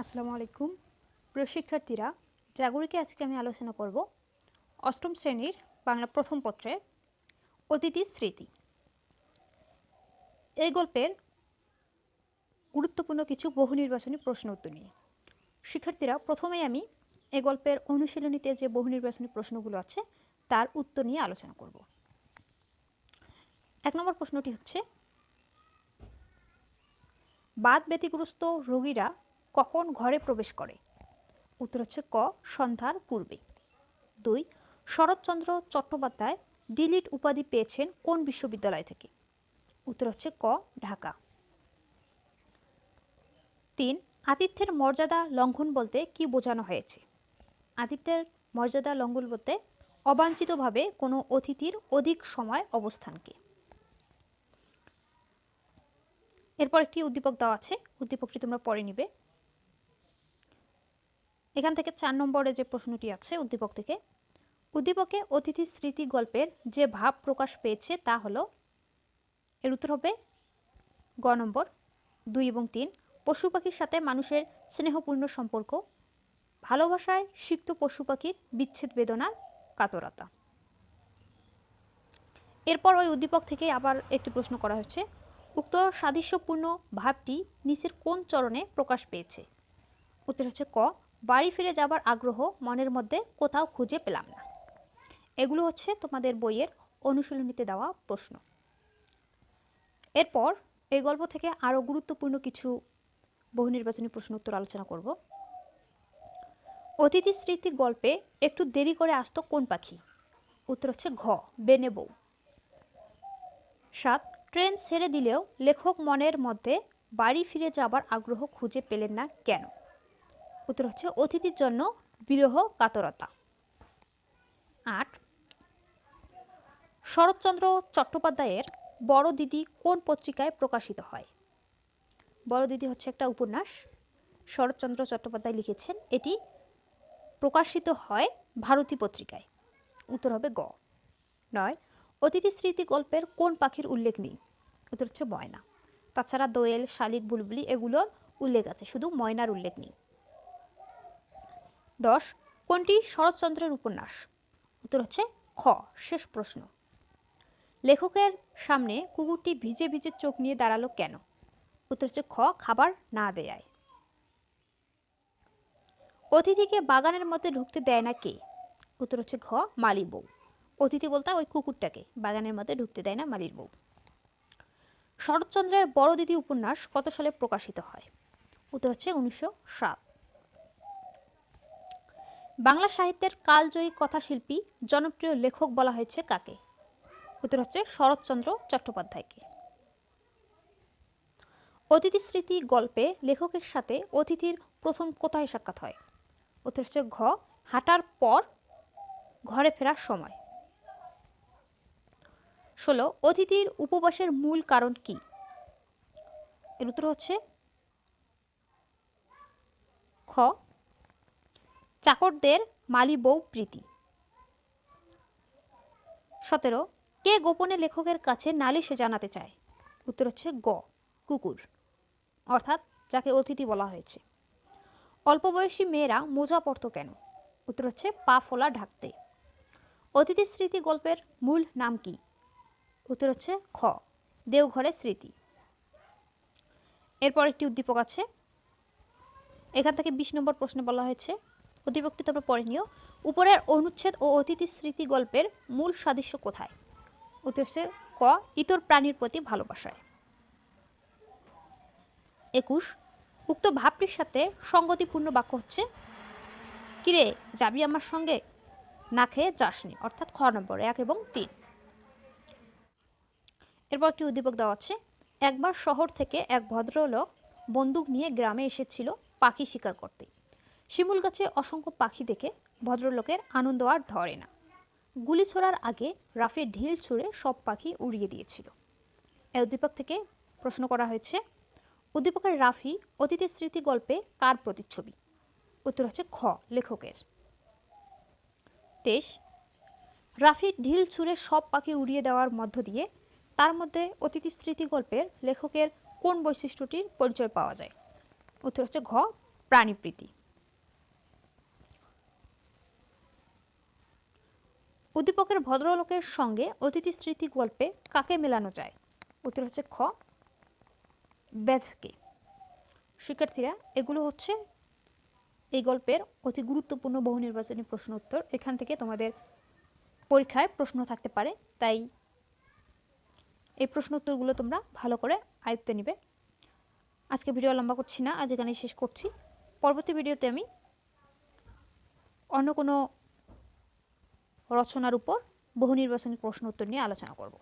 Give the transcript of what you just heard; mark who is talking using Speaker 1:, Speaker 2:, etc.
Speaker 1: আসসালামু আলাইকুম। প্রিয় শিক্ষার্থীরা, জাগরিকে আজকে আমি আলোচনা করব অষ্টম শ্রেণির বাংলা প্রথম পত্রে অতিথির স্মৃতি। এই গল্পের গুরুত্বপূর্ণ কিছু বহু নির্বাচনী প্রশ্ন উত্তর নিয়ে শিক্ষার্থীরা, প্রথমেই আমি এই গল্পের অনুশীলনীতে যে বহু নির্বাচনী প্রশ্নগুলো আছে, তার উত্তর নিয়ে আলোচনা করব। এক নম্বর প্রশ্নটি হচ্ছে বাদ ব্যতিগ্রস্ত রোগীরা কখন ঘরে প্রবেশ করে? উত্তর হচ্ছে ক, সন্ধ্যার পূর্বে। দুই, শরৎচন্দ্র চট্টোপাধ্যায় ডিলিট উপাধি পেয়েছেন কোন বিশ্ববিদ্যালয় থেকে? উত্তর হচ্ছে ক, ঢাকা। তিন, আতিথ্যের মর্যাদা লঙ্ঘন বলতে কি বোঝানো হয়েছে? আতিথ্যের মর্যাদা লঙ্ঘন বলতে অবাঞ্ছিতভাবে কোনো অতিথির অধিক সময় অবস্থানকে। এরপর একটি উদ্দীপক দেওয়া আছে, উদ্দীপকটি তোমরা পরে নিবে। এখান থেকে চার নম্বরে যে প্রশ্নটি আছে উদ্দীপক থেকে, উদ্দীপকে অতিথি স্মৃতি গল্পের যে ভাব প্রকাশ পেয়েছে তা হলো, এর উত্তর হবে গ নম্বর, দুই এবং তিন, পশু পাখির সাথে মানুষের স্নেহপূর্ণ সম্পর্ক, ভালোবাসায় সিক্ত পশু পাখির বিচ্ছেদ বেদনার কাতরতা। এরপর ওই উদ্দীপক থেকে আবার একটি প্রশ্ন করা হয়েছে, উক্ত সাদৃশ্যপূর্ণ ভাবটি নিচের কোন চরণে প্রকাশ পেয়েছে? উত্তর হচ্ছে ক বাড়ি ফিরে যাবার আগ্রহ মনের মধ্যে কোথাও খুঁজে পেলাম না। এগুলো হচ্ছে তোমাদের বইয়ের অনুশীলনীতে দেওয়া প্রশ্ন। এরপর এই গল্প থেকে আরও গুরুত্বপূর্ণ কিছু বহু নির্বাচনী প্রশ্ন উত্তর আলোচনা করব। অতিথি স্মৃতি গল্পে একটু দেরি করে আসতো কোন পাখি? উত্তর হচ্ছে ঘ, বেনে বউ। সাত, ট্রেন ছেড়ে দিলেও লেখক মনের মধ্যে বাড়ি ফিরে যাবার আগ্রহ খুঁজে পেলেন না কেন? উত্তর হচ্ছে অতিথির জন্য বিরহ কাতরতা। আট, শরৎচন্দ্র চট্টোপাধ্যায়ের বড় দিদি কোন পত্রিকায় প্রকাশিত হয়? বড় দিদি হচ্ছে একটা উপন্যাস। শরৎচন্দ্র চট্টোপাধ্যায় লিখেছেন, এটি প্রকাশিত হয় ভারতী পত্রিকায়। উত্তর হবে গ। নয়, অতিথি স্মৃতি গল্পের কোন পাখির উল্লেখ নেই? উত্তর হচ্ছে ময়না। তাছাড়া দোয়েল, শালিক, বুলবুলি, এগুলোর উল্লেখ আছে, শুধু ময়নার উল্লেখ নেই। দশ, কোনটি শরৎচন্দ্রের উপন্যাস? উত্তর হচ্ছে খ, শেষ প্রশ্ন। লেখকের সামনে কুকুরটি ভিজে ভিজে চোখ নিয়ে দাঁড়াল কেন? উত্তর হচ্ছে খ, খাবার না দেয়ায়। অতিথিকে বাগানের মধ্যে ঢুকতে দেয় না কে? উত্তর হচ্ছে ঘ মালি বউ। অতিথি বলতে ওই কুকুরটাকে, বাগানের মধ্যে ঢুকতে দেয় না মালির বউ। শরৎচন্দ্রের বড় দিদি উপন্যাস কত সালে প্রকাশিত হয়? উত্তর হচ্ছে উনিশশো সাত। বাংলা সাহিত্যের কালজয়ী কথাশিল্পী, জনপ্রিয় লেখক বলা হয়েছে কাকে? উত্তর হচ্ছে শরৎচন্দ্র চট্টোপাধ্যায়কে। অতিথি স্মৃতি গল্পে লেখকের সাথে অতিথির প্রথম কোথায় সাক্ষাৎ হয়? উত্তর হচ্ছে ঘ, হাঁটার পর ঘরে ফেরার সময়। ষোলো, অতিথির উপবাসের মূল কারণ কি? এর উত্তর হচ্ছে খ চাকরদের মালি বউ প্রীতি। সতেরো, কে গোপনে লেখকের কাছে নালিশে জানাতে চায়? উত্তর হচ্ছে গ, কুকুর। অর্থাৎ যাকে অতিথি বলা হয়েছে। অল্প বয়সী মেয়েরা মোজা পরত কেন? উত্তর হচ্ছে পা ফোলা ঢাকতে। অতিথি স্মৃতি গল্পের মূল নাম কি? উত্তর হচ্ছে খ দেওঘরের স্মৃতি। এরপর একটি উদ্দীপক আছে। এখান থেকে বিশ নম্বর প্রশ্নে বলা হয়েছে উদ্দীপকটি তোমরা পড়ে নিও। উপরের অনুচ্ছেদ ও অতিথি স্মৃতি গল্পের মূল সাদৃশ্য কোথায়? উত্তর ক, ইতর প্রাণীর প্রতি ভালোবাসায়। একুশ, উক্ত ভাবটির সাথে সঙ্গতিপূর্ণ বাক্য হচ্ছে, কিরে, যাবি আমার সঙ্গে? না খেয়ে যাসনি। অর্থাৎ খ নম্বর, এক এবং তিন। এরপর একটি উদ্দীপক দেওয়া আছে, একবার শহর থেকে এক ভদ্রলোক বন্দুক নিয়ে গ্রামে এসেছিল পাখি শিকার করতে। শিমুল গাছে অসংখ্য পাখি দেখে ভদ্রলোকের আনন্দ আর ধরে না। গুলি ছোড়ার আগে রাফে ঢিল ছুঁড়ে সব পাখি উড়িয়ে দিয়েছিল। এই উদ্দীপক থেকে প্রশ্ন করা হয়েছে, উদ্দীপকের রাফি অতীতের স্মৃতি গল্পে কার প্রতিচ্ছবি? উত্তর হচ্ছে খ, লেখকের। তেইশ, রাফি ঢিল ছুঁড়ে সব পাখি উড়িয়ে দেওয়ার মধ্য দিয়ে তার মধ্যে অতিথি স্মৃতি গল্পের লেখকের কোন বৈশিষ্ট্যটির পরিচয় পাওয়া যায়? উত্তর হচ্ছে ঘ, প্রাণীপ্রীতি। উদ্দীপকের ভদ্রলোকের সঙ্গে অতিথি স্মৃতি গল্পে কাকে মেলানো যায়? উত্তর হচ্ছে খ। ব্যাধকে শিক্ষার্থীরা, এগুলো হচ্ছে এই গল্পের অতি গুরুত্বপূর্ণ বহু নির্বাচনী প্রশ্ন উত্তর। এখান থেকে তোমাদের পরীক্ষায় প্রশ্ন থাকতে পারে, তাই এই প্রশ্ন উত্তরগুলো তোমরা ভালো করে আয়ত্তে নিবে। আজকে ভিডিও লম্বা করছি না, আজ এখানে শেষ করছি। পরবর্তী ভিডিওতে আমি অন্য কোনো রচনার উপর বহু নির্বাচনী প্রশ্ন উত্তর নিয়ে আলোচনা করব।